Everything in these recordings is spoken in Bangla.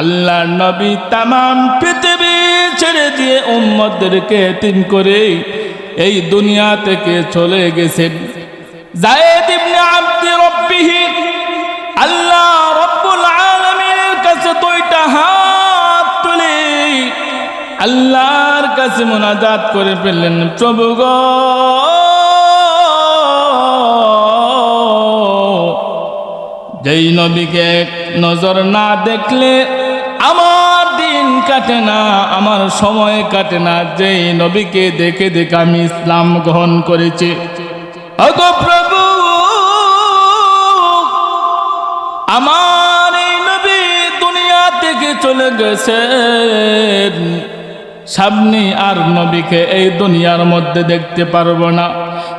আল্লাহ নবী তামাম পৃথিবী ছেড়ে দিয়ে উম্মদদেরকে তিন করে এই দুনিয়া থেকে চলে গেছেন। আল্লাহ কাছে আল্লাহর কাছে মোনাজাত করে ফেললেন, প্রভু গো। যেই নবীকে নজর না দেখলে আমার দিন কাটে না, আমার সময় কাটে না। যেই নবীকে দেখে দেখে আমি ইসলাম গ্রহণ করেছি। অগো প্রভু, আমার এই নবী দুনিয়া থেকে চলে গেছে সামনে আর নবীকে এই দুনিয়ার মধ্যে দেখতে পারব না।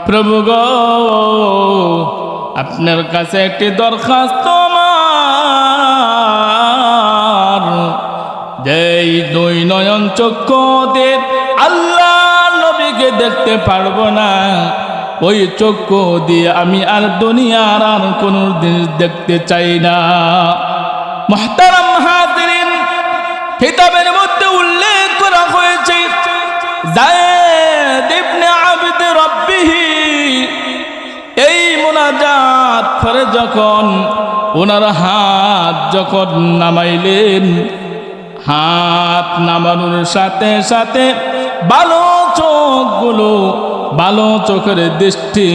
প্রভু গো, আপনার কাছে একটি দরখাস্ত যেই দুই নয়ন চক্ষুদের আল্লাহ নবীকে দেখতে পারব না, ওই চক্ষু দিয়ে আমি আর দুনিয়ার আর কোনো জিনিস দেখতে চাই না। মহতারাম হাজিরিন, কিতাবের মধ্যে উল্লেখ করা হয়েছে জায়েদ ইবনে আবিদ রব্বিহি, এই মোনাজাত করে যখন, ওনার হাত যখন নামাইলেন হাত নামানোর সাথে সাথে ভালো চোখগুলো, ভালো চোখের দৃষ্টি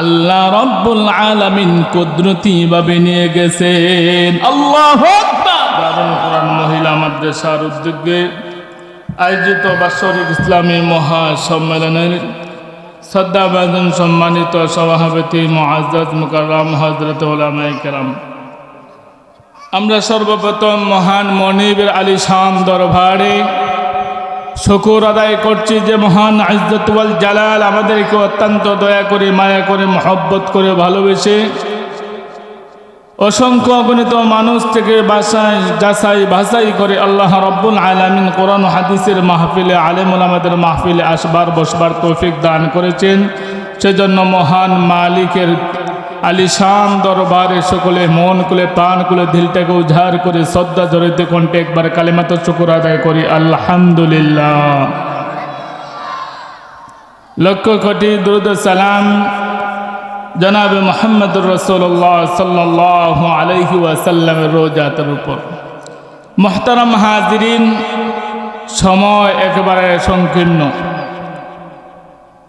আল্লাহ রব্বুল আলামিন কুদরতি ভাবে নিয়ে গেছেন। আল্লাহ মহিলা মাদ্রাসার উদ্যোগে আয়োজিত বাৎসরিক ইসলামী মহাসম্মেলনের শ্রদ্ধাভাজন সম্মানিত সভাপতি মহাজত মুকাররাম হজরত ওলামাই আমরা সর্বপ্রথম মহান মনিবের আলী শাম দরবারে শুকুর আদায় করছি যে মহান আজদতুল জালাল আমাদেরকে অত্যন্ত দয়া করে, মায়া করে, মহব্বত করে ভালোবেসে অসংখ্য অগণিত মানুষ থেকে বাসায়, যাচাই ভাষাই করে আল্লাহ রব্বুল আলামিন কোরআন হাদিসের মাহফিলে আলেমুল আমাদের মাহফিলে আসবার, বসবার তৌফিক দান করেছেন। সেজন্য মহান মালিকের আলিশান দরবারে সকলে মন কুলে প্রাণ কুলে দিলটাকে উজাড় করে শ্রদ্ধা জড়িত কণ্ঠে একবার কালিমাত শুকুর আদায় করি, আলহামদুলিল্লাহ। লক্ষ কোটি দ্রুত সালাম জনাবে মোহাম্মদুর রসোল্লাহ সাল্লাহ আলহি ওয়াসাল্লামের রোজাতের উপর। মোহতারাম হাজিরিন, সময় একেবারে সংকীর্ণ।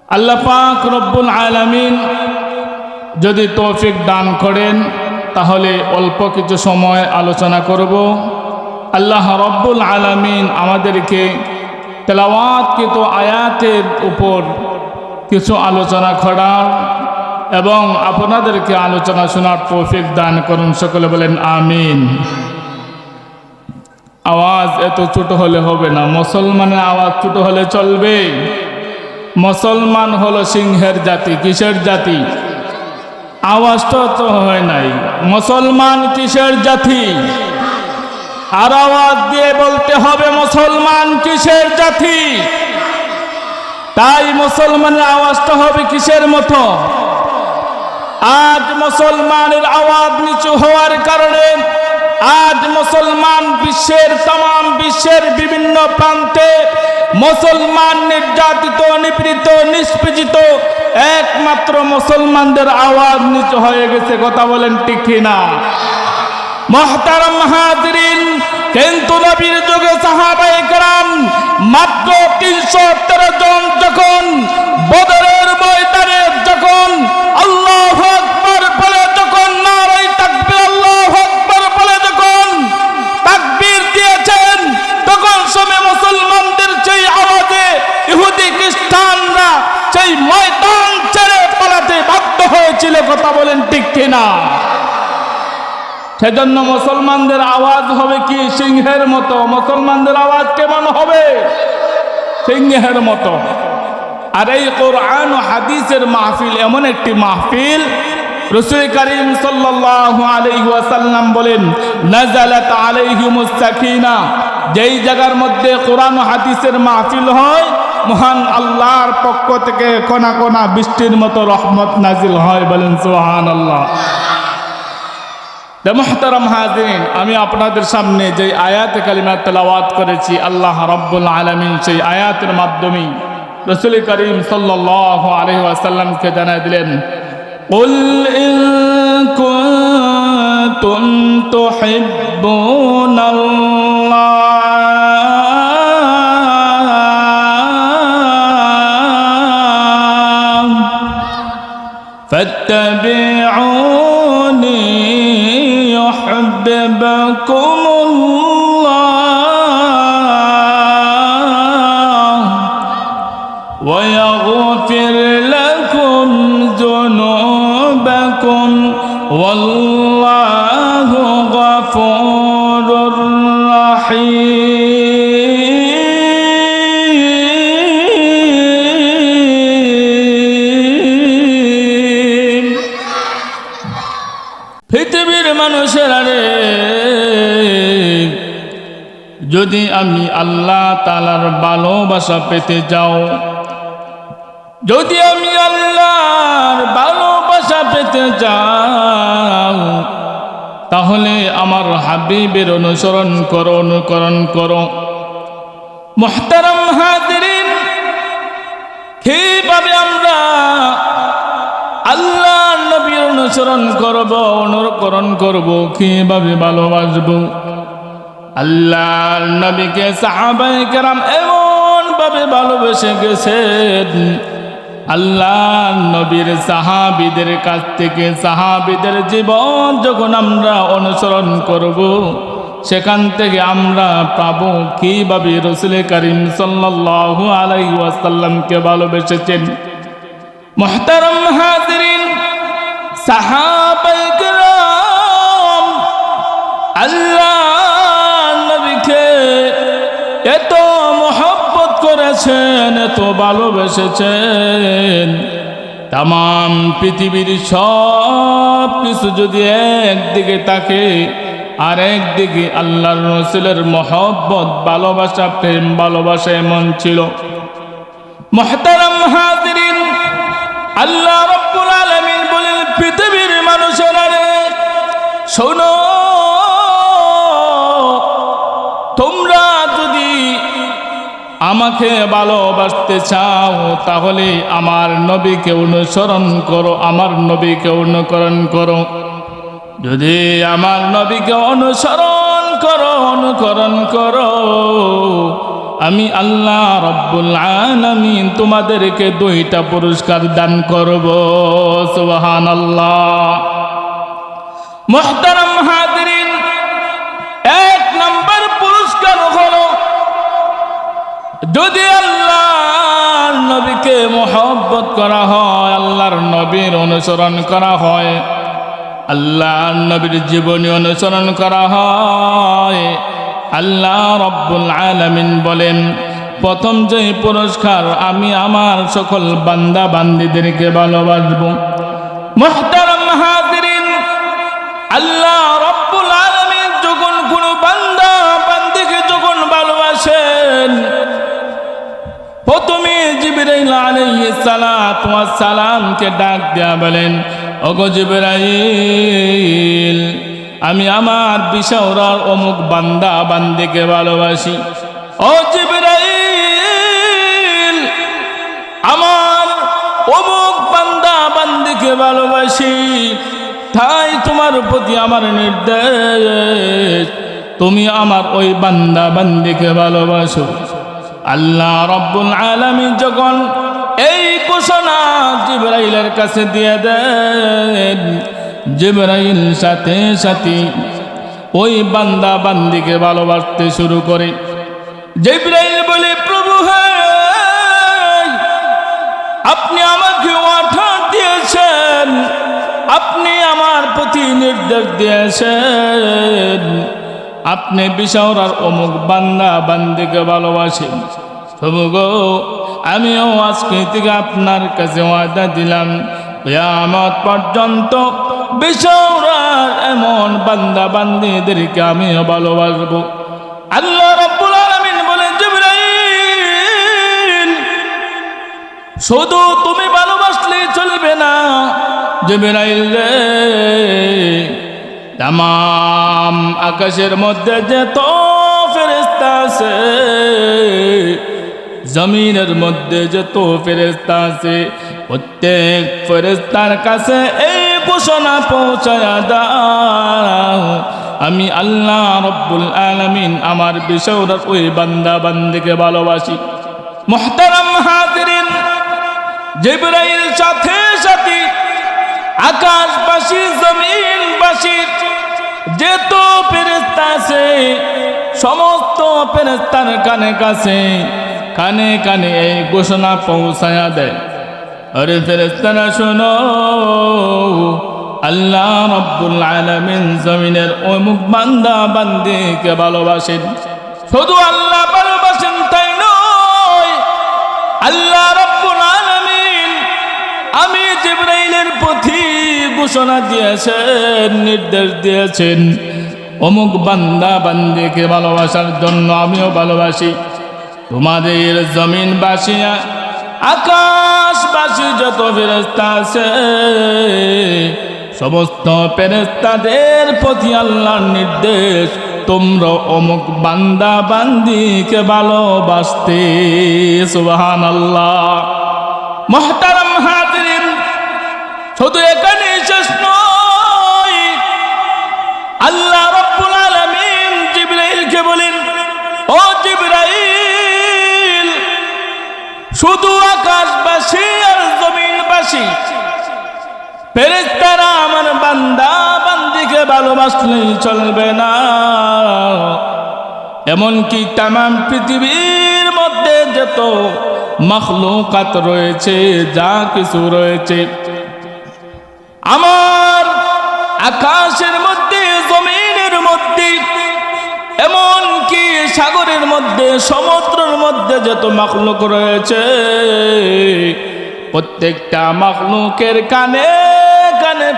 আল্লাহ পাক রব্বুল আলামিন যদি তৌফিক দান করেন, তাহলে অল্প কিছু সময় আলোচনা করব। আল্লাহ রব্বুল আলামিন আমাদেরকে তেলাওয়াতকৃত আয়াতের উপর কিছু আলোচনা করার এবং আপনাদেরকে আলোচনা শোনার তৌফিক দান করুন, সকলে বলেন আমিন। আওয়াজ এত ছোট হলে হবে না, মুসলমানের আওয়াজ ছোট হলে চলবে। মুসলমান হলো সিংহের জাতি, কিসের জাতি? আওয়াজটা তো হয় নাই। মুসলমান কিসের জাতি? আর আওয়াজ দিয়ে বলতে হবে, মুসলমান কিসের জাতি? তাই মুসলমানের আওয়াজটা হবে কিসের মতো? আজ মুসলমানের আওয়াজ নিচু হওয়ার কারণে আজ মুসলমান বিশ্বের তাম বিশ্বের বিভিন্ন প্রান্তে মুসলমান নির্যাতিত নিপীড়িত নিষ্পেষিত একমাত্র মুসলমানদের আওয়াজ নিচু হয়ে গেছে কথা বলেন ঠিক না মহতারাম হাজরিন কিন্তু নবীর যুগে সাহাবাই کرام মাত্র তিনশো তেরো জন যখন বদরের হয়েছিল কথা বলেন ঠিক কিনা? সেজন্য মুসলমানদের আওয়াজ হবে কি? সিংহের মতো। মুসলমানদের আওয়াজ কেমন হবে? সিংহের মতো। আর এই কোরআন হাদিসের মাহফিল এমন একটি মাহফিল, রসুল করিম সাল্লাল্লাহু আলাইহি ওয়াসাল্লাম বলেন, নাজালাত আলাইহিমুস সাকিনা। যেই জায়গার মধ্যে কোরআন হাদিসের মাহফিল হয় মহান আল্লাহর পক্ষ থেকে কোনা কোনা বৃষ্টির মতো রহমত নাজিল হয় বলেন সুবহানাল্লাহ তে মোহতারাম হাজিরিন আমি আপনাদের সামনে যে আয়াত কালিমা তেলাওয়াত করেছি আল্লাহ রব্বুল আলমিন সেই আয়াতের মাধ্যমে রসুল করিম সাল্লাহ আলহি আসাল্লামকে জানাই দিলেন قل إن كنتم تحبون الله فاتبعوني يحببكم যদি আমি আল্লাহ তালার ভালোবাসা পেতে যাও, যদি আমি আল্লাহর ভালোবাসা পেতে যাও, তাহলে আমার হাবিবের অনুসরণ করো, অনুকরণ করো। মোহতারাম হাজরিন, কীভাবে আমরা আল্লাহ নবীর অনুসরণ করব, অনুকরণ করব, কীভাবে ভালোবাসবো? আল্লাহ নবীকে সাহাবাই কেরাম এমন ভাবে ভালোবেসে গেছেন। আল্লাহ নবীর সাহাবিদের কাছ থেকে, সাহাবিদের জীবন যখন আমরা অনুসরণ করব, সেখান থেকে আমরা পাবো কীভাবে রসুল করিম সাল্লাল্লাহু আলাইহি ওয়াসাল্লামকে ভালোবেসেছেন। মোহতারম হাজরিন সাহাবাই আল্লাহ এত মহব্বত করেছেন, এত ভালোবেসেছেন। তাম পৃথিবীর সব কিছু যদি একদিকে তাকে আর একদিকে আল্লাহর রসুলের মহব্বত, ভালোবাসা, প্রেম, ভালোবাসা এমন ছিল। মহতারাম হাজরিন, আল্লাহ রব্বুল আলমিন বলেন, পৃথিবীর মানুষেরা শোনো আমাকে ভালোবাসতে চাও, তাহলে আমার নবীকে অনুসরণ করো, আমার নবীকে অনুকরণ করো। যদি আমার নবীকে অনুসরণ করো, অনুকরণ করো, আমি আল্লাহ রব্বুল আলামিন তোমাদেরকে দুইটা পুরস্কার দান করব। সুবহান আল্লাহ মোহতারাম হাজরিন এক নম্বর পুরস্কার হলো যদি আল্লাহ নবীকে মোহব্বত করা হয়, আল্লাহর নবীর অনুসরণ করা হয় আল্লাহ নবীর জীবনী অনুসরণ করা হয়, আল্লাহ রব্বুল আলামিন বলেন, প্রথম যে পুরস্কার আমি আমার সকল বান্দা বান্দিদেরকে ভালোবাসব। মোহতারাম হাজিরিন, আল্লাহ জিবরাইল আলাইহিস সালাতু ওয়াস সালামকে ডাক দেয়া বলেন, ওগো জিবরাইল, আমি আমার বিশাওরার অমুক বান্দা বান্দিকে ভালোবাসি। ও জিবরাইল, আমার অমুক বান্দা বান্দিকে ভালোবাসি। তাই তোমার প্রতি আমার নির্দেশ, তুমি আমার ওই বান্দা বান্দিকে ভালোবাসো। আল্লাহ রব্বুল আলামিন যখন এই ঘোষণা জিব্রাইলের কাছে দিয়ে দেন, জিব্রাইল সাথে সাথে ওই বান্দা বান্দিকে ভালোবাসতে শুরু করে। জিব্রাইল বলে, প্রভু আপনি আমাকে অর্ডার দিয়েছেন, আপনি আমার প্রতি নির্দেশ দিয়েছেন। আপনি বিশাওরার অমুক বান্দা বান্দিকে ভালোবাসেন। তবু গো, আমিও আজকে থেকে আপনার কাছে ওয়াদা দিলাম, কিয়ামত পর্যন্ত বিশাওরার এমন বান্দা বান্দিদেরকে আমিও ভালোবাসবো। আল্লাহ রাব্বুল আলামিন বলেন জিবরাইল, শুধু তুমি ভালোবাসলে চলবে না। জিবরাইল রে তাম আকাশের মধ্যে যত ফেরেস্তা আছে, জমিনের মধ্যে যত ফেরেস্তা আছে, প্রত্যেক ফেরেস্তার কাছে এই ঘোষণা পৌঁছায়া দাও, আমি আল্লাহ রব্বুল আলামিন আমার বিষয়ের ওই বান্দা বান্দিকে ভালোবাসি। মোহতারাম হাজিরিন, জিব্রাইল সাথে সাথে আকাশবাসী, জমিনবাসী যেত ফেরেস্তা আছে, সমস্ত ফেরেস্তার কানে কাছে, কানে কানে এই ঘোষণা পৌঁছায়া দেয়। আরে ফেরেস্তারা শোনো, আল্লাহ রব্বুল আলামিন জমিনের অমুক বান্দা বান্দিকে ভালোবাসেন। শুধু আল্লাহ ভালোবাসেন তাই নয় আল্লাহ জিব্রাইলের প্রতি ঘোষণা দিয়েছেন, নির্দেশ দিয়েছেন। অমুক বান্দা বান্দিকে ভালোবাসার জন্য আমিও ভালোবাসি। তোমাদের জমিন বাসিয়া আকাশবাসী যত ফেরেস্তা আছে, সমস্ত ফেরেস্তাদের প্রতি আল্লাহর নির্দেশ, তোমরা অমুক বান্দা বান্দিকে ভালোবাসতে সুবাহান আল্লাহ মহতারাম ফেরেস্তারা আমার বান্দা, বান্দিকে ভালোবাসলেই চলবে না। এমনকি তাম পৃথিবীর মধ্যে যত মখলুকাত রয়েছে, যা কিছু রয়েছে, আমার আকাশের মধ্যে, জমিনের মধ্যে, এমনকি সাগরের মধ্যে, সমুদ্রের মধ্যে যত মখলুক রয়েছে, প্রত্যেকটা মখলুকের কানে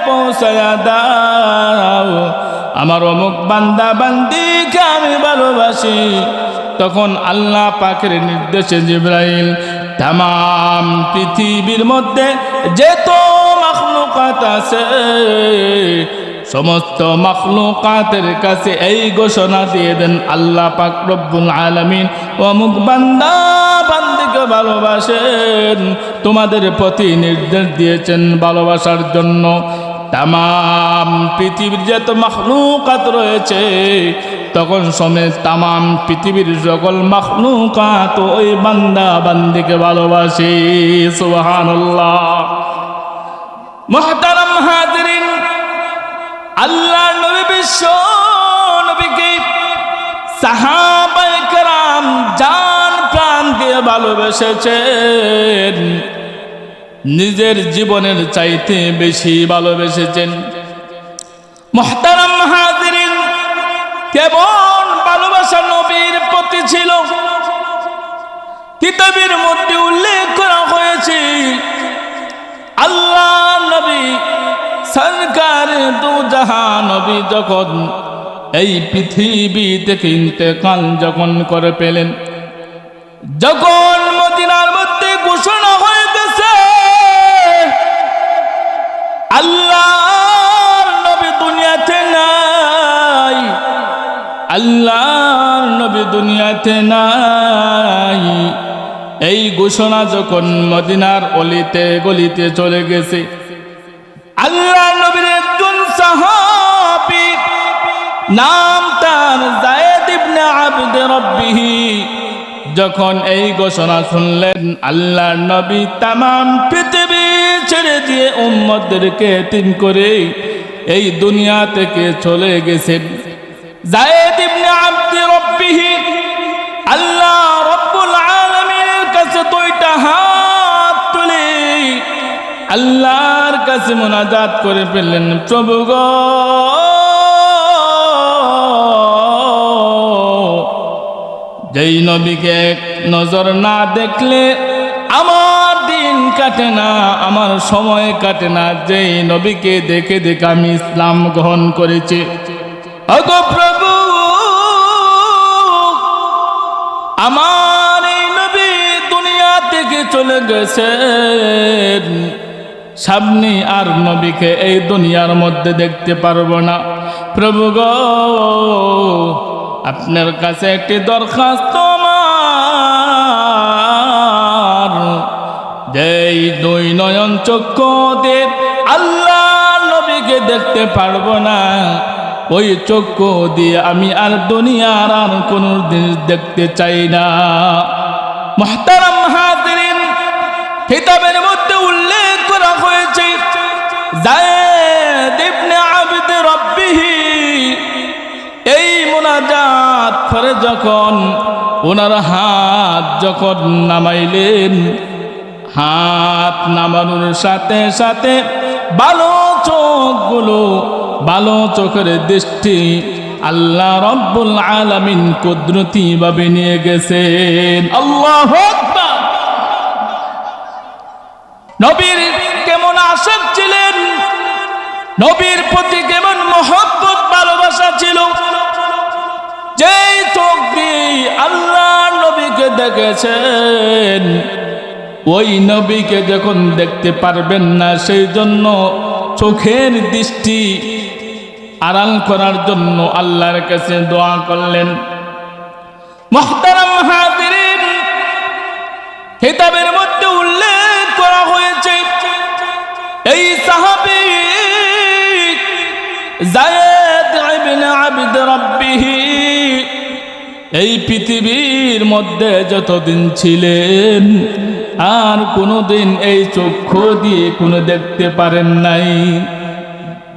পৌঁছায়া দাও। আমার অমুক বান্দা বান্দিকে আমি ভালোবাসি। তখন আল্লাহ পাকের নির্দেশে জিব্রাইল তাম পৃথিবীর মধ্যে যেত মখলুকাত আছে। সমস্ত মখলুকাতের কাছে এই ঘোষণা দিয়ে দেন আল্লাহ পাক রব্বুল আলামিন, অমুক বান্দা বান্দিকে ভালোবাসেন, তোমাদের প্রতি নির্দেশ দিয়েছেন ভালোবাসার জন্য। তাম পৃথিবীর যত মখলুকাত রয়েছে, তখন সমেত তাম পৃথিবীর সকল মখলুকাত ওই বান্দা বান্দিকে ভালোবাসে। সুবহানাল্লাহ। মহতারাম হাজরিন আল্লাহ নবী বিশ্ব নবীকে সাহাবায়ে কেরাম জান প্রাণ দিয়ে ভালোবেসেছেন। নিজের জীবনের চাইতে বেশি ভালোবেসেছেন। মহতারাম হাজরিন কেমন ভালোবাসা নবীর প্রতি ছিল। কিতাবের মধ্যে উল্লেখ করা হয়েছে, আল্লাহ নবী সরকার দু জাহান নবী যখন এই পৃথিবী থেকে ইন্তেকাল যখন করে পেলেন, যখন আল্লাহর নবী দুনিয়াতে নাই। এই ঘোষণা যখন মদিনার অলিতে গলিতে চলে গেছে আল্লাহ নবীর একজন সাহাবী নাম তার জায়েদ ইবনে আবদ রব্বিহি। যখন এই ঘোষণা শুনলেন আল্লাহ নবী তামাম পৃথিবী ছেড়ে দিয়ে উম্মতদেরকে তিন করে এই দুনিয়া থেকে চলে গেছেন। জায়েদ ইবনে আবদ রব্বিহি, আল্লাহ রব্বুল আলামিনের কাছে দুইটা হাত তুলে আল্লাহর কাছে মোনাজাত করে ফেললেন, প্রভু গো। যেই নবীকে নজর না দেখলে আমার দিন কাটে না, আমার সময় কাটে না, যেই নবীকে দেখে দেখে আমি ইসলাম গ্রহণ করেছি। অগো প্রভু, আমার এই নবী দুনিয়া থেকে চলে গেছে সামনে আর নবীকে এই দুনিয়ার মধ্যে দেখতে পারব না। প্রভু গো, আপনার কাছে একটি দরখাস্ত যেই দুই নয়ন চক্ষু আল্লাহ নবীকে দেখতে পারব না। ওই চক্ষু দিয়ে আমি আর দুনিয়ার আর কোনো জিনিস দেখতে চাই না। মহতারাম হাজিরিন কিতাবের মধ্যে উল্লেখ করা হয়েছে জায়েদ ইবনে আবিদ রব্বিহি, এই মোনাজাত করে যখন ওনার হাত যখন নামাইলেন, হাত নামানোর সাথে সাথে ভালো চোখগুলো ভালো চোখের দৃষ্টি আল্লাহ রব্বুল আলামিন কুদরতি ভাবে নিয়ে গেছেন। আল্লাহ নবীর কেমন আশক ছিলেন নবীর প্রতি কেমন মহব্বত, ভালোবাসা ছিল? যেই চোখ দিয়ে আল্লাহ নবীকে দেখেছেন, ওই নবীকে যখন দেখতে পারবেন না, সেই জন্য চোখের দৃষ্টি আড়াল করার জন্য আল্লাহর কাছে দোয়া করলেন। মহতারাম হাজিরিন কিতাবের মধ্যে উল্লেখ করা হয়েছে, এই সাহাবী জায়েদ এই পৃথিবীর মধ্যে যতদিন ছিলেন আর কোনোদিন এই চক্ষু দিয়ে কোনো দেখতে পারেন নাই।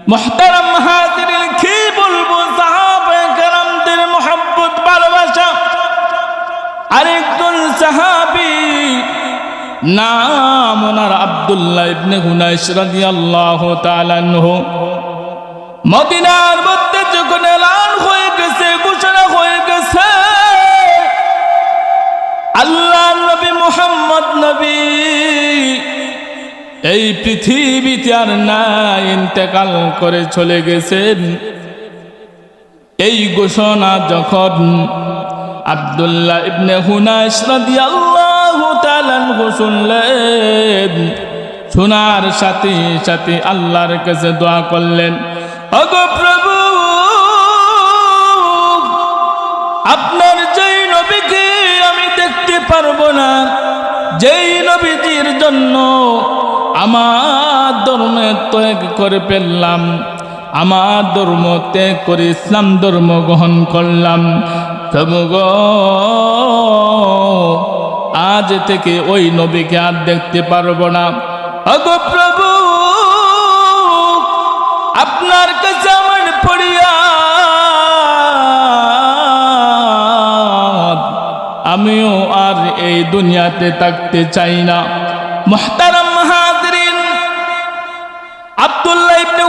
মহতারাম হাজিরিন কি বলব? সাহাবে কেরামদের মোহাব্বত, ভালোবাসা। আরেকজন সাহাবি, নাম ওনার আব্দুল্লাহ ইবনে হুনাইশ রাদিয়াল্লাহু তাআলা মদিনার নবী এই পৃথিবীতে আর না ইন্তেকাল করে চলে গেছেন। এই ঘোষণা যখন আব্দুল্লাহ ইবনে হুনাইশ শুনলেন, শোনার সাথে সাথে আল্লাহর কাছে দোয়া করলেন ওগো প্রভু, আপনার যেই নবীকে আমি দেখতে পারব না যেই নবীজির জন্য আমার ধর্মে ত্যাগ করে ফেললাম, আমার ধর্ম ত্যাগ করে ইসলাম ধর্ম গ্রহণ করলাম, তবু গো, আজ থেকে ওই নবীকে আর দেখতে পারব না। অগো প্রভু, আপনার কাছে আমার পড়িয়া আমিও এই দুনিয়াতে থাকতে চাই না। মুহতারাম মাহাদরিন আব্দুল্লাহ ইবনে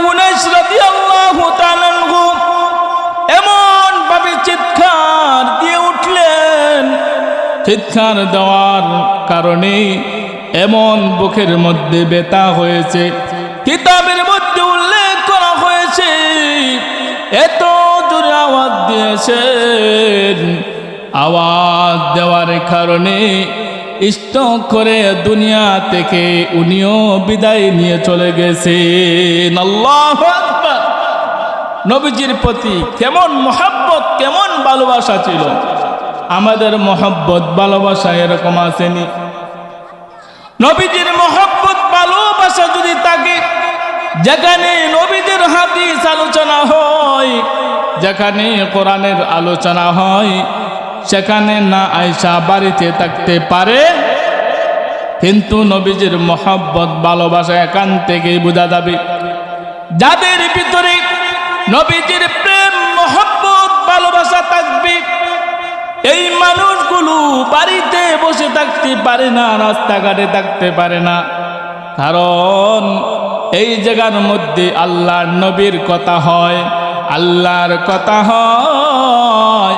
এমন ভাবে চিৎকার দিয়ে উঠলেন। চিৎকার দেওয়ার কারণে এমন বুকের মধ্যে ব্যথা হয়েছে, কিতাবের মধ্যে উল্লেখ করা হয়েছে, এত জোরে আওয়াজ দিয়েছেন। আওয়াজ দেওয়ার কারণে স্টক করে দুনিয়া থেকে উনিও বিদায় নিয়ে চলে আল্লাহ নবীজির প্রতি কেমন মহাব্বত, কেমন ভালোবাসা ছিল। আমাদের মহব্বত, ভালোবাসা এরকম আসেনি। নবীজির মহব্বত, ভালোবাসা যদি থাকে, যেখানে নবীদের হাদিস আলোচনা হয়, যেখানে কোরআনের আলোচনা হয় সেখানে না আয়সা বাড়িতে থাকতে পারে। কিন্তু নবীজির মহব্বত, ভালোবাসা এখান থেকেই বোঝা যাবে। যাদের ভিতরে নবীজির প্রেম, মহব্বত, ভালোবাসা থাকবে, এই মানুষগুলো বাড়িতে বসে থাকতে পারে না, রাস্তাঘাটে থাকতে পারে না। কারণ এই জায়গার মধ্যে আল্লাহর নবীর কথা হয়, আল্লাহর কথা হয়।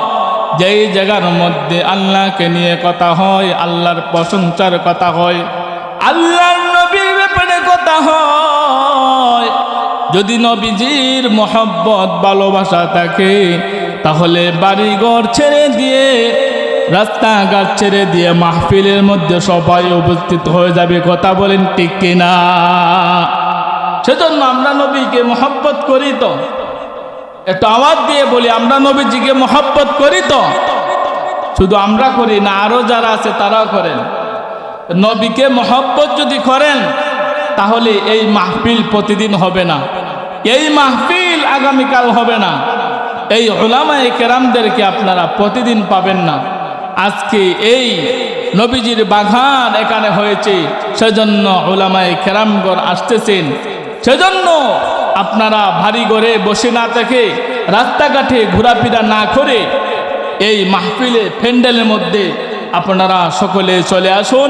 যেই জায়গার মধ্যে আল্লাহকে নিয়ে কথা হয়, আল্লাহর প্রশংসার কথা হয়, আল্লাহর নবীর ব্যাপারে কথা হয়। যদি নবীজির মহব্বত, ভালোবাসা থাকে, তাহলে বাড়িঘর ছেড়ে দিয়ে, রাস্তাঘাট ছেড়ে দিয়ে মাহফিলের মধ্যে সবাই উপস্থিত হয়ে যাবে। কথা বলেন ঠিক কিনা? সেজন্য আমরা নবীকে মহব্বত করি তো। একটু আওয়াজ দিয়ে বলি, আমরা নবীজিকে মহব্বত করি তো? শুধু আমরা করি না, আরও যারা আছে তারাও করেন। নবীকে মহব্বত যদি করেন, তাহলে এই মাহফিল প্রতিদিন হবে না। এই মাহফিল আগামীকাল হবে না। এই ওলামায়ে কেরামদেরকে আপনারা প্রতিদিন পাবেন না। আজকে এই নবীজির বাগান এখানে হয়েছে, সেজন্য ওলামায়ে কেরামগর আসতেছেন। সেজন্য আপনারা ভারী ঘরে বসে না থেকে রাস্তাঘাটে ঘোরাফেরা না করে এই মাহফিলে প্যান্ডেলের মধ্যে আপনারা সকলে চলে আসুন।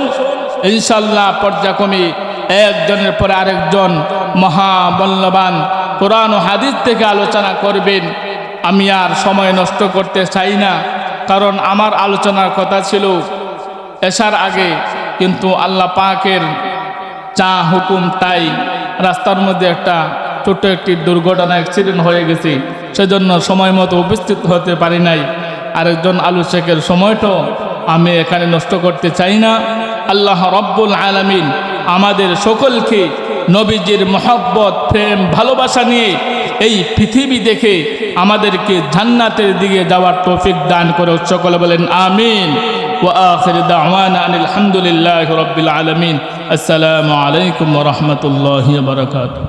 ইনশাল্লাহ পর্যায়ক্রমে একজনের পরে আরেকজন মহামূল্যবান কোরআন ও হাদিস থেকে আলোচনা করবেন। আমি আর সময় নষ্ট করতে চাই না, কারণ আমার আলোচনার কথা ছিল, এসার আগে কিন্তু আল্লাহ পাকের চা হুকুম তাই রাস্তার মধ্যে একটা ছোট্ট একটি দুর্ঘটনা অ্যাক্সিডেন্ট হয়ে গেছে সেজন্য সময় মতো উপস্থিত হতে পারি নাই আরেকজন আলোচকের সময়টাও আমি এখানে নষ্ট করতে চাই না আল্লাহ রব্বুল আলামিন আমাদের সকলকে নবীজির মহব্বত প্রেম ভালোবাসা নিয়ে এই পৃথিবী দেখে আমাদেরকে জান্নাতের দিকে যাওয়ার তৌফিক দান করে সকলে বলেন আমিন وآخر دعوانا أن الحمد لله رب العالمين السلام عليكم ورحمة الله وبركاته